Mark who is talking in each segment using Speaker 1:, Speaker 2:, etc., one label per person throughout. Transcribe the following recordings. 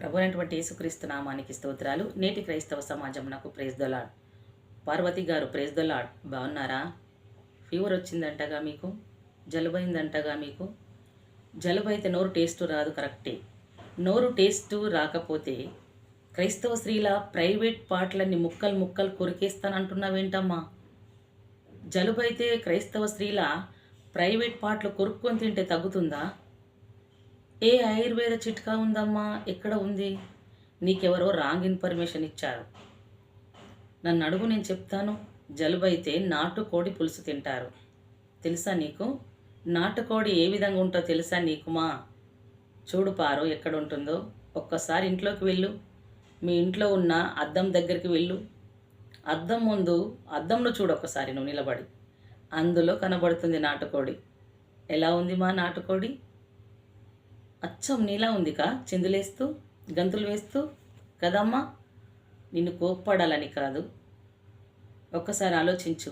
Speaker 1: ప్రభునటువంటి యేసుక్రీస్తు నామానికి స్తోత్రాలు. నేటి క్రైస్తవ సమాజం నాకు ప్రేజ్ దొలాడ్ పార్వతి గారు ప్రేజ్ దొలాడ్ బాగున్నారా? ఫీవర్ వచ్చిందంటగా మీకు? జలుబు మీకు? జలుబు అయితే నోరు టేస్ట్ రాదు కరెక్టే. నోరు టేస్టు రాకపోతే క్రైస్తవ స్త్రీల ప్రైవేట్ పాటలన్నీ ముక్కలు ముక్కలు కొరికేస్తానంటున్నావేంటమ్మా? జలుబు అయితే క్రైస్తవ స్త్రీల ప్రైవేట్ పాటలు కొరుక్కొని తింటే తగ్గుతుందా? ఏ ఆయుర్వేద చిట్కా ఉందమ్మా? ఎక్కడ ఉంది? నీకెవరో రాంగ్ ఇన్ఫర్మేషన్ ఇచ్చారు. నన్ను అడుగు నేను చెప్తాను. జలుబు అయితే నాటుకోడి పులుసు తింటారు. తెలుసా నీకు? నాటుకోడి ఏ విధంగా ఉంటో తెలుసా నీకుమా? చూడు పారు ఎక్కడ ఉంటుందో ఒక్కసారి ఇంట్లోకి వెళ్ళు. మీ ఇంట్లో ఉన్న అద్దం దగ్గరికి వెళ్ళు. అద్దం ముందు అద్దంలో చూడు ఒక్కసారి నువ్వు నిలబడి. అందులో కనబడుతుంది నాటుకోడి. ఎలా ఉంది మా నాటుకోడి? అచ్చం నీలా ఉంది కా చిందులేస్తూ గంతులు వేస్తూ కదమ్మా నిన్ను కోప్పడాలని కాదు. ఒక్కసారి ఆలోచించు.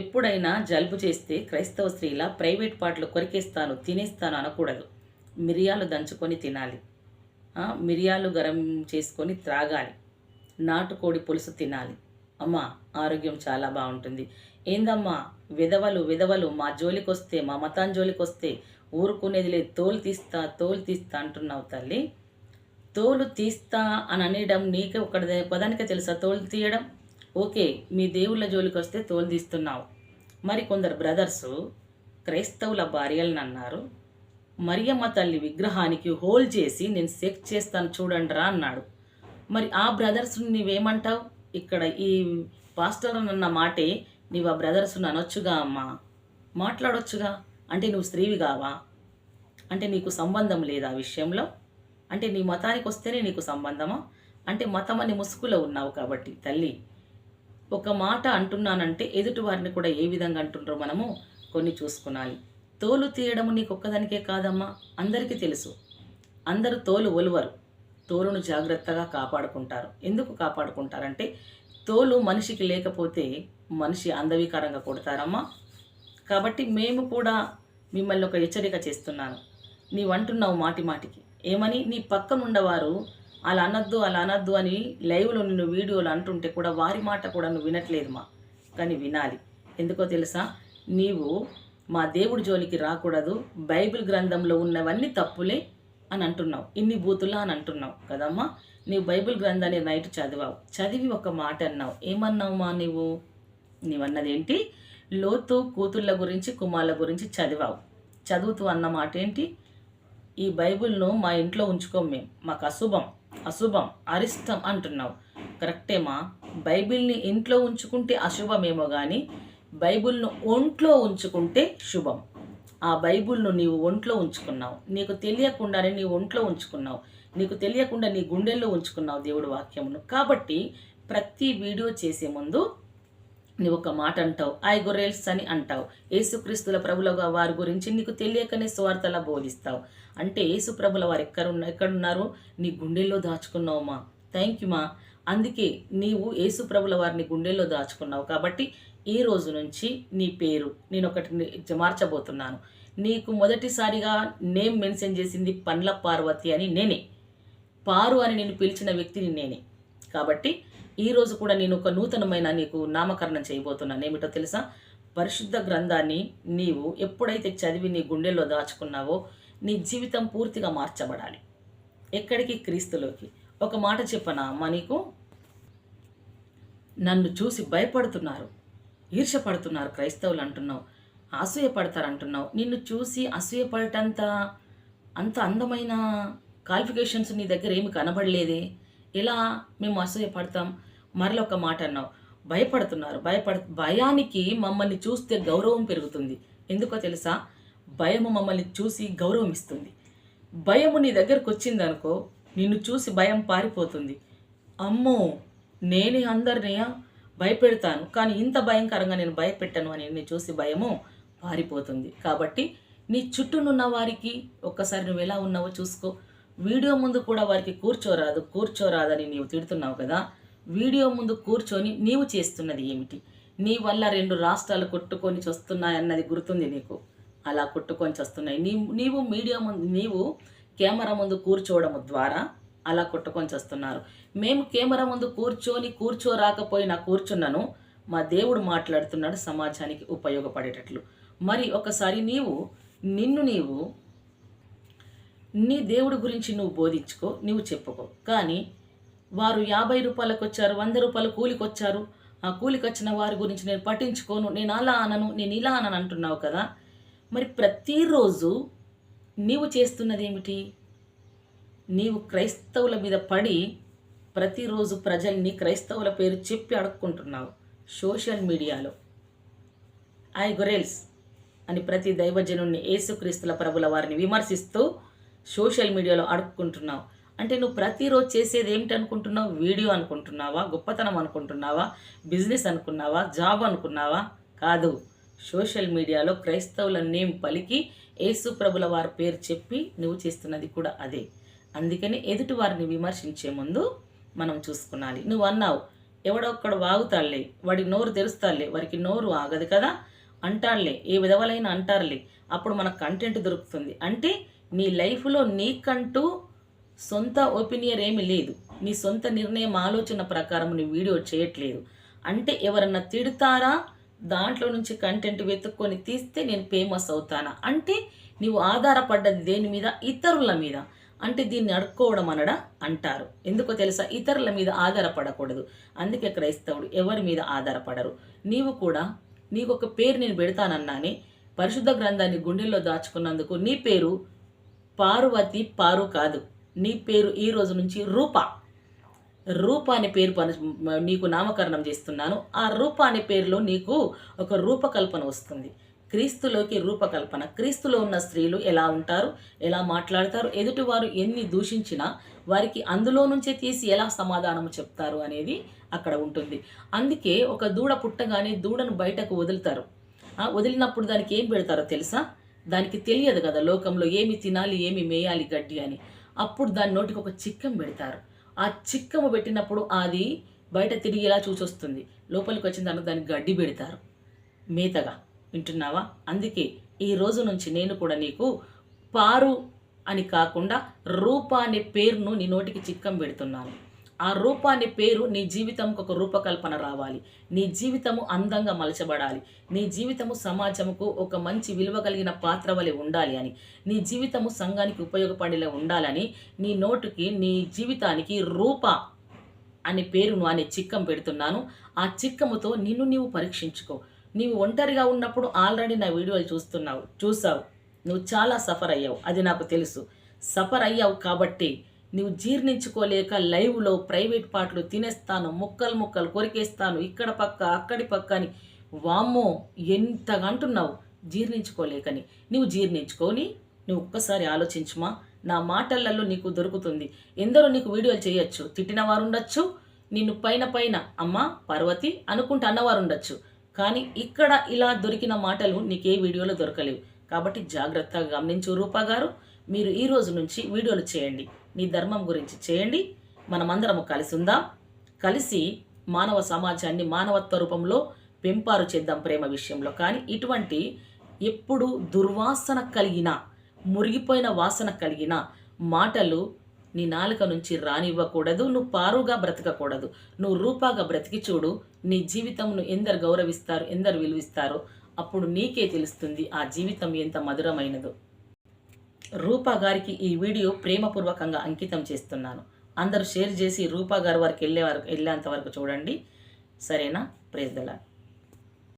Speaker 1: ఎప్పుడైనా జలుబు చేస్తే క్రైస్తవ స్త్రీల ప్రైవేట్ పాటలు కొరికేస్తాను తినేస్తాను అనకూడదు. మిరియాలు దంచుకొని తినాలి. మిరియాలు గరం చేసుకొని త్రాగాలి. నాటుకోడి పులుసు తినాలి. అమ్మా ఆరోగ్యం చాలా బాగుంటుంది. ఏందమ్మా? విధవలు విధవలు మా జోలికొస్తే మా మతాన్ జోలికి వస్తే ఊరుకునేది లేదు. తోలు తీస్తా తోలు తీస్తా అంటున్నావు తల్లి. తోలు తీస్తా అని అనేయడం నీకే ఒకటి పదానికే తెలుసా తోలు తీయడం? ఓకే మీ దేవుళ్ళ జోలికి వస్తే తోలు తీస్తున్నావు. మరి కొందరు బ్రదర్సు క్రైస్తవుల భార్యలను అన్నారు. మరియమ్మ తల్లి విగ్రహానికి హోల్ చేసి నేను సెక్ చేస్తాను చూడండి రా అన్నాడు. మరి ఆ బ్రదర్స్ నీవేమంటావు? ఇక్కడ ఈ పాస్టర్ అన్న మాటే నీవు ఆ బ్రదర్స్ అనొచ్చుగా అమ్మా? మాట్లాడొచ్చుగా? అంటే నువ్వు స్త్రీవి కావా? అంటే నీకు సంబంధం లేదా ఆ విషయంలో? అంటే నీ మతానికి వస్తేనే నీకు సంబంధమా? అంటే మతం అని ముసుగులో ఉన్నావు కాబట్టి తల్లి. ఒక మాట అంటున్నానంటే ఎదుటి వారిని కూడా ఏ విధంగా అంటుండ్రో మనము కొన్ని చూసుకునాలి. తోలు తీయడము నీకు ఒక్కదానికే కాదమ్మా అందరికీ తెలుసు. అందరూ తోలు ఒలువరు. తోలును జాగ్రత్తగా కాపాడుకుంటారు. ఎందుకు కాపాడుకుంటారంటే తోలు మనిషికి లేకపోతే మనిషి అందవికారంగా కొడతారమ్మా. కాబట్టి మేము కూడా మిమ్మల్ని ఒక హెచ్చరిక చేస్తున్నాను. నీవు అంటున్నావు మాటి మాటికి. ఏమని? నీ పక్కనుండవారు అలా అనద్దు అలా అనద్దు అని లైవ్లో నిన్ను వీడియోలు అంటుంటే కూడా వారి మాట కూడా నువ్వు వినట్లేదు మా కానీ వినాలి. ఎందుకో తెలుసా? నీవు మా దేవుడి జోలికి రాకూడదు బైబిల్ గ్రంథంలో ఉన్నవన్నీ తప్పులే అని అంటున్నావు. ఇన్ని బూతులా అని అంటున్నావు కదమ్మా? నీవు బైబిల్ గ్రంథాన్ని నైట్ చదివావు. చదివి ఒక మాట అన్నావు. ఏమన్నావు మా నీవు? నీవన్నదేంటి? లోతు కూతుళ్ళ గురించి కుమార్ల గురించి చదివావు. చదువుతూ అన్న మాట ఏంటి ఈ బైబిల్ను మా ఇంట్లో ఉంచుకోం మేము మాకు అశుభం అశుభం అరిష్టం అంటున్నావు. కరెక్టేమా బైబిల్ని ఇంట్లో ఉంచుకుంటే అశుభమేమో కానీ బైబిల్ను ఒంట్లో ఉంచుకుంటే శుభం. ఆ బైబిల్ను నీవు ఒంట్లో ఉంచుకున్నావు. నీకు తెలియకుండానే నీవు ఒంట్లో ఉంచుకున్నావు. నీకు తెలియకుండా నీ గుండెల్లో ఉంచుకున్నావు దేవుడు వాక్యమును. కాబట్టి ప్రతి వీడియో చేసే ముందు నువ్వు ఒక మాట అంటావు. ఐ గొర్రెల్స్ అని అంటావు. యేసుక్రీస్తుల ప్రభులగా వారి గురించి నీకు తెలియకనే స్వార్థలా బోధిస్తావు. అంటే యేసు ప్రభుల వారు ఎక్కడున్న ఎక్కడున్నారు? నీ గుండెల్లో దాచుకున్నావు మా. థ్యాంక్ యూ మా. అందుకే నీవు యేసు ప్రభుల వారిని గుండెల్లో దాచుకున్నావు కాబట్టి ఈ రోజు నుంచి నీ పేరు నేను ఒకటి మార్చబోతున్నాను. నీకు మొదటిసారిగా నేమ్ మెన్షన్ చేసింది పండ్ల పార్వతి అని నేనే. పారు అని నేను పిలిచిన వ్యక్తిని నేనే. కాబట్టి ఈరోజు కూడా నేను ఒక నూతనమైన నీకు నామకరణం చేయబోతున్నాను. ఏమిటో తెలుసా? పరిశుద్ధ గ్రంథాన్ని నీవు ఎప్పుడైతే చదివి నీ గుండెల్లో దాచుకున్నావో నీ జీవితం పూర్తిగా మార్చబడాలి. ఎక్కడికి? క్రీస్తులోకి. ఒక మాట చెప్పనా అమ్మ నీకు? నన్ను చూసి భయపడుతున్నారు. ఈర్షపడుతున్నారు క్రైస్తవులు అంటున్నావు. అసూయపడతారు అంటున్నావు నిన్ను చూసి అసూయపడటంత అంత అందమైన క్వాలిఫికేషన్స్ నీ దగ్గర ఏమి కనబడలేదే? ఎలా మేము అసూయపడతాం మరల ఒక మాట అన్నావు. భయపడుతున్నారు. భయపడ భయానికి మమ్మల్ని చూస్తే గౌరవం పెరుగుతుంది. ఎందుకో తెలుసా? భయము మమ్మల్ని చూసి గౌరవం ఇస్తుంది. భయము నీ దగ్గరకు వచ్చిందనుకో నిన్ను చూసి భయం పారిపోతుంది. అమ్మో! నేనే అందరినీ భయపెడతాను. కానీ ఇంత భయంకరంగా నేను భయపెట్టను అని నిన్ను చూసి భయము పారిపోతుంది. కాబట్టి నీ చుట్టూనున్న వారికి ఒక్కసారి నువ్వు ఎలా ఉన్నావో చూసుకో. వీడియో ముందు కూడా వారికి కూర్చోరాదు కూర్చోరాదని నీవు తిడుతున్నావు కదా. వీడియో ముందు కూర్చొని నీవు చేస్తున్నది ఏమిటి? నీ వల్ల రెండు రాష్ట్రాలు కొట్టుకొని వస్తున్నాయన్నది గుర్తుంది నీకు? అలా కొట్టుకొని వస్తున్నాయి నీ నీవు మీడియా ముందు నీవు కెమెరా ముందు కూర్చోవడం ద్వారా అలా కొట్టుకొని వస్తున్నారు మేము కెమెరా ముందు కూర్చొని కూర్చోరాకపోయినా కూర్చున్నాను మా దేవుడు మాట్లాడుతున్నాడు సమాజానికి ఉపయోగపడేటట్లు. మరి ఒకసారి నీవు నిన్ను నీవు నీ దేవుడి గురించి నువ్వు బోధించుకో నువ్వు చెప్పుకో. కానీ వారు యాభై రూపాయలకు వచ్చారు వంద రూపాయలు కూలికి వచ్చారు ఆ కూలికి వచ్చిన వారి గురించి నేను పట్టించుకోను నేను అలా అనను నేను ఇలా అనను అంటున్నావు కదా. మరి ప్రతిరోజు నీవు చేస్తున్నది ఏమిటి నీవు క్రైస్తవుల మీద పడి ప్రతిరోజు ప్రజల్ని క్రైస్తవుల పేరు చెప్పి అడుక్కుంటున్నావు సోషల్ మీడియాలో. ఐ గొరెల్స్ అని ప్రతి దైవజనుణ్ణి యేసుక్రీస్తుల ప్రభుల వారిని విమర్శిస్తూ సోషల్ మీడియాలో అడుక్కుంటున్నావు. అంటే నువ్వు ప్రతిరోజు చేసేది ఏమిటి అనుకుంటున్నావు వీడియో అనుకుంటున్నావా? గొప్పతనం అనుకుంటున్నావా? బిజినెస్ అనుకున్నావా? జాబ్ అనుకున్నావా? కాదు. సోషల్ మీడియాలో క్రైస్తవుల నేమ్ పలికి యేసు ప్రభుల వారి పేరు చెప్పి నువ్వు చేస్తున్నది కూడా అదే. అందుకని ఎదుటి వారిని విమర్శించే ముందు మనం చూసుకున్నాలి నువ్వు అన్నావు ఎవడొక్కడు వాగుతాడులే వాడి నోరు తెరుస్తాడులే వారికి నోరు ఆగదు కదా? అంటారులే ఏ విధవలైన అంటారులే. అప్పుడు మనకు కంటెంట్ దొరుకుతుంది. అంటే నీ లైఫ్లో నీకంటూ సొంత ఒపీనియన్ ఏమీ లేదు. నీ సొంత నిర్ణయం ఆలోచన ప్రకారం నీ వీడియో చేయట్లేదు. అంటే ఎవరన్నా తిడతారా? దాంట్లో నుంచి కంటెంట్ వెతుక్కొని తీస్తే నేను ఫేమస్ అవుతానా? అంటే నీవు ఆధారపడ్డది దేని మీద? ఇతరుల మీద. అంటే దీన్ని అడుక్కోవడం అనడా? అంటారు. ఎందుకో తెలుసా? ఇతరుల మీద ఆధారపడకూడదు. అందుకే క్రైస్తవుడు ఎవరి మీద ఆధారపడరు. నీవు కూడా నీకు ఒక పేరు నేను పెడతానన్నానే. పరిశుద్ధ గ్రంథాన్ని గుండెల్లో దాచుకున్నందుకు నీ పేరు పార్వతి పారు కాదు. నీ పేరు ఈ రోజు నుంచి రూప. రూప అనే పేరు పని నీకు నామకరణం చేస్తున్నాను. ఆ రూప అనే పేరులో నీకు ఒక రూపకల్పన వస్తుంది. క్రీస్తులోకి రూపకల్పన. క్రీస్తులో ఉన్న స్త్రీలు ఎలా ఉంటారు? ఎలా మాట్లాడతారు? ఎదుటివారు ఎన్ని దూషించినా వారికి అందులో నుంచే తీసి ఎలా సమాధానం చెప్తారు అనేది అక్కడ ఉంటుంది. అందుకే ఒక దూడ పుట్టగానే దూడను బయటకు వదులుతారు. వదిలినప్పుడు దానికి ఏం పెడతారో తెలుసా? దానికి తెలియదు కదా లోకంలో ఏమి తినాలి ఏమి మేయాలి గడ్డి అని. అప్పుడు దాని నోటికి ఒక చిక్కం పెడతారు. ఆ చిక్కము పెట్టినప్పుడు అది బయట తిరిగి ఇలా చూసొస్తుంది? లోపలికి వచ్చిన దానికి దానికి గడ్డి పెడతారు. మేతగా. వింటున్నావా? అందుకే ఈ రోజు నుంచి నేను కూడా నీకు పారు అని కాకుండా రూప అనే పేరును నీ నోటికి చిక్కం పెడుతున్నాను. ఆ రూపాన్ని పేరు నీ జీవితంకు ఒక రూపకల్పన రావాలి. నీ జీవితము అందంగా మలచబడాలి. నీ జీవితము సమాజముకు ఒక మంచి విలువ కలిగిన పాత్ర వలె ఉండాలి అని నీ జీవితము సంఘానికి ఉపయోగపడేలా ఉండాలని నీ నోటుకి నీ జీవితానికి రూప అనే పేరును అనే చిక్కం పెడుతున్నాను. ఆ చిక్కముతో నిన్ను నీవు పరీక్షించుకో. నీవు ఒంటరిగా ఉన్నప్పుడు ఆల్రెడీ నా వీడియోలు చూస్తున్నావు చూసావు. నువ్వు చాలా సఫర్ అయ్యావు. అది నాకు తెలుసు. సఫర్ అయ్యావు కాబట్టి నువ్వు జీర్ణించుకోలేక లైవ్లో ప్రైవేట్ పాటలు తినేస్తాను ముక్కలు ముక్కలు కొరికేస్తాను ఇక్కడ పక్క అక్కడి పక్క అని. వామ్మో ఎంతగా అంటున్నావు జీర్ణించుకోలేకని. నువ్వు జీర్ణించుకొని నువ్వు ఒక్కసారి ఆలోచించుమా. నా మాటలలో నీకు దొరుకుతుంది. ఎందరో నీకు వీడియోలు చేయొచ్చు. తిట్టిన వారు ఉండొచ్చు నిన్ను పైన పైన అమ్మ పార్వతి అనుకుంటూ అన్నవారు ఉండొచ్చు. కానీ ఇక్కడ ఇలా దొరికిన మాటలు నీకే వీడియోలో దొరకలేవు. కాబట్టి జాగ్రత్తగా గమనించు రూపా గారు మీరు ఈ రోజు నుంచి వీడియోలు చేయండి. నీ ధర్మం గురించి చేయండి. మనమందరము కలిసి ఉందాం. కలిసి మానవ సమాజాన్ని మానవత్వ రూపంలో పెంపారు చేద్దాం ప్రేమ విషయంలో. కానీ ఇటువంటి ఎప్పుడు దుర్వాసన కలిగిన మురిగిపోయిన వాసన కలిగిన మాటలు నీ నాలుక నుంచి రానివ్వకూడదు. నువ్వు పారుగా బ్రతకకూడదు. నువ్వు రూపాగా బ్రతికి చూడు. నీ జీవితంను ఎందరు గౌరవిస్తారు ఎందరు విలువిస్తారో. అప్పుడు నీకే తెలుస్తుంది ఆ జీవితం ఎంత మధురమైనదో. రూపా గారికి ఈ వీడియో ప్రేమపూర్వకంగా అంకితం చేస్తున్నాను. అందరూ షేర్ చేసి రూపా గారి వరకు వెళ్ళే వరకు వెళ్ళేంత వరకు చూడండి. సరేనా? ప్రేజ్ దలా